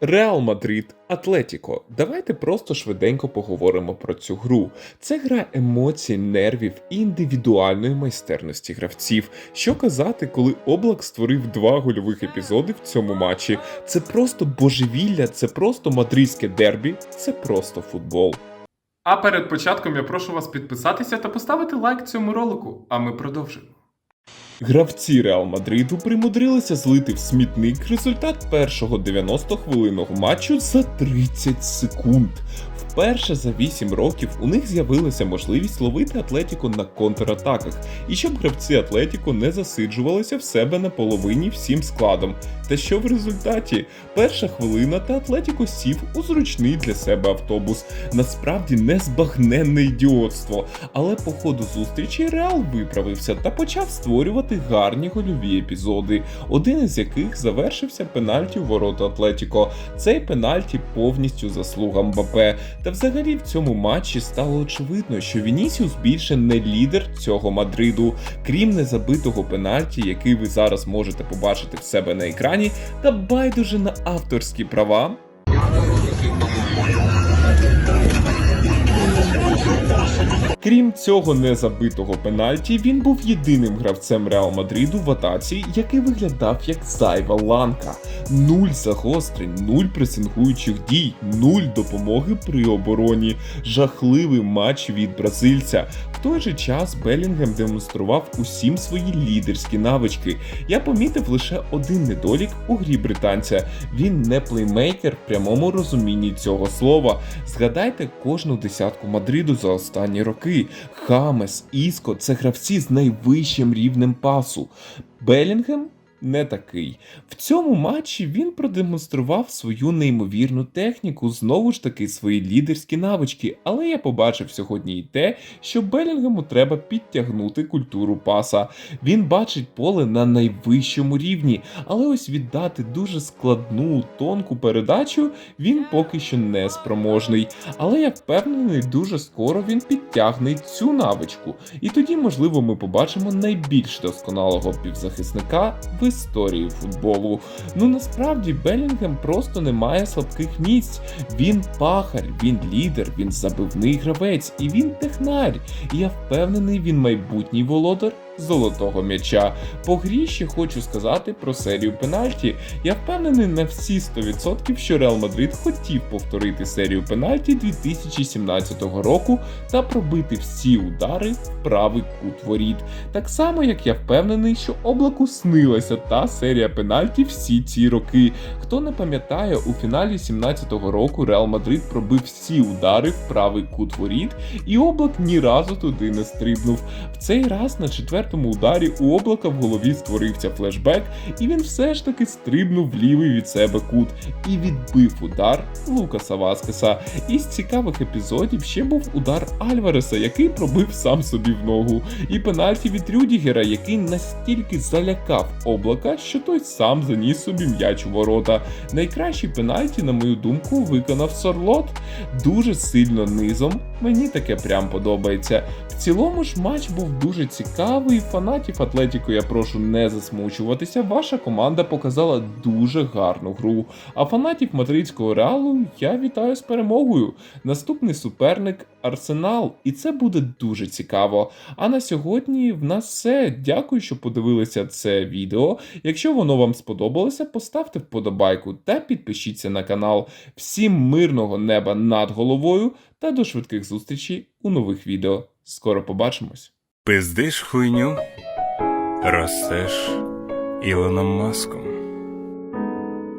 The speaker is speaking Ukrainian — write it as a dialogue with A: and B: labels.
A: Реал Мадрид Атлетіко. Давайте просто швиденько поговоримо про цю гру. Це гра емоцій, нервів і індивідуальної майстерності гравців. Що казати, коли Облак створив два гольових епізоди в цьому матчі? Це просто божевілля, це просто мадридське дербі, це просто футбол.
B: А перед початком я прошу вас підписатися та поставити лайк цьому ролику, а ми продовжимо.
A: Гравці Реал Мадриду примудрилися злити в смітник результат першого 90-хвилинного матчу за 30 секунд. Вперше за 8 років у них з'явилася можливість ловити Атлетіко на контратаках, і щоб гравці Атлетіко не засиджувалися в себе на половині всім складом. Та що в результаті? Перша хвилина та Атлетіко сів у зручний для себе автобус. Насправді незбагненне ідіотство. Але по ходу зустрічі Реал виправився та почав створювати гарні гольові епізоди, один із яких завершився пенальті у ворота Атлетіко. Цей пенальті повністю заслуга Мбапе. Та взагалі в цьому матчі стало очевидно, що Вінісіус більше не лідер цього Мадриду, крім незабитого пенальті, який ви зараз можете побачити в себе на екрані, та байдуже на авторські права. Крім цього незабитого пенальті, він був єдиним гравцем Реал Мадриду в атаці, який виглядав як зайва ланка. Нуль загострень, нуль пресингуючих дій, нуль допомоги при обороні. Жахливий матч від бразильця. В той же час Белінгем демонстрував усім свої лідерські навички. Я помітив лише один недолік у грі британця. Він не плеймейкер в прямому розумінні цього слова. Згадайте кожну десятку Мадриду за останні роки. Хамес, Іско це гравці з найвищим рівнем пасу. Белінгем не такий. В цьому матчі він продемонстрував свою неймовірну техніку, знову ж таки свої лідерські навички. Але я побачив сьогодні і те, що Белінгему треба підтягнути культуру паса. Він бачить поле на найвищому рівні, але ось віддати дуже складну, тонку передачу він поки що не спроможний. Але я впевнений, дуже скоро він підтягне цю навичку. І тоді, можливо, ми побачимо найбільш досконалого півзахисника історії футболу. Ну насправді Белінгем просто не має слабких місць. Він пахар, він лідер, він забивний гравець і він технарь. І я впевнений, він майбутній володар золотого м'яча. По грі ще хочу сказати про серію пенальті. Я впевнений на всі 100%, що Реал Мадрид хотів повторити серію пенальті 2017 року та пробити всі удари в правий кут воріт. Так само, як я впевнений, що облаку снилася та серія пенальті всі ці роки. Хто не пам'ятає, у фіналі 17-го року Реал Мадрид пробив всі удари в правий кут воріт, і облак ні разу туди не стрибнув. В цей раз на четвертому ударі у облака в голові створився флешбек, і він все ж таки стрибнув в лівий від себе кут і відбив удар Лукаса Васкеса. Із цікавих епізодів ще був удар Альвареса, який пробив сам собі в ногу, і пенальті від Рюдігера, який настільки залякав облака, що той сам заніс собі м'яч у ворота. Найкращий пенальті, на мою думку, виконав Сорлот дуже сильно низом. Мені таке прям подобається. В цілому ж матч був дуже цікавий. Фанатів Атлетіко я прошу не засмучуватися. Ваша команда показала дуже гарну гру. А фанатів мадридського реалу я вітаю з перемогою. Наступний суперник Арсенал, і це буде дуже цікаво. А на сьогодні в нас все. Дякую, що подивилися це відео. Якщо воно вам сподобалося, поставте вподобайку та підпишіться на канал. Всім мирного неба над головою та до швидких зустрічей у нових відео. Скоро побачимось!
C: Пиздиш хуйню, ростеш Ілоном Маском.